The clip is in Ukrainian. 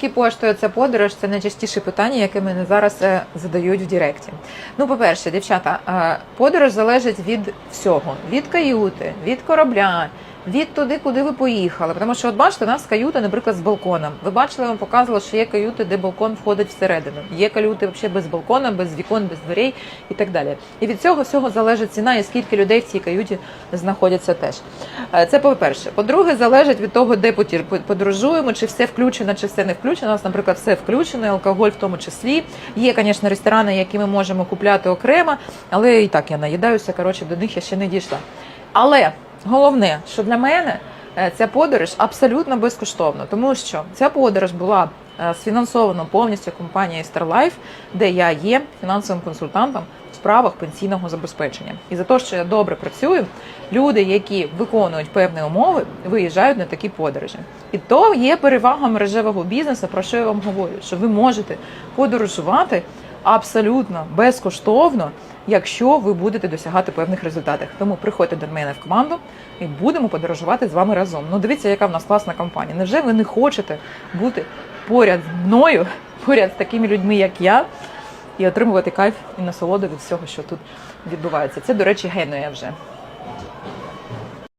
Скільки коштує ця подорож? Це найчастіше питання, яке мене зараз е, задають в Директі. Ну, по-перше, дівчата, е, подорож залежить від всього: від каюти, від корабля. Від туди, куди ви поїхали. Тому що, от бачите, у нас каюта, наприклад, з балконом. Ви бачили, вам показувала, що є каюти, де балкон входить всередину. Є каюти взагалі без балкона, без вікон, без дверей і так далі. І від цього всього залежить ціна і скільки людей в цій каюті знаходяться теж. Е, Це по-перше. По-друге, залежить від того, де подорожуємо, чи все включено, чи все не включено. У нас, наприклад, все включено, алкоголь в тому числі. Є, звісно, ресторани, які ми можемо купляти окремо, але і так я наїдаюся. Коротше, до них я ще не дійшла. Але головне, що для мене е, ця подорож абсолютно безкоштовна, тому що ця подорож була е, сфінансована повністю компанією StarLife, де я є фінансовим консультантом в справах пенсійного забезпечення. І за те, що я добре працюю, люди, які виконують певні умови, виїжджають на такі подорожі. І то є перевага мережевого бізнесу, про що я вам говорю, що ви можете подорожувати абсолютно безкоштовно, якщо ви будете досягати певних результатів. Тому приходьте до мене в команду і будемо подорожувати з вами разом. Ну дивіться, яка в нас класна компанія. Невже ви не хочете бути поряд з мною, поряд з такими людьми, як я, і отримувати кайф і насолоду від всього, що тут відбувається? Це, до речі, генуя вже.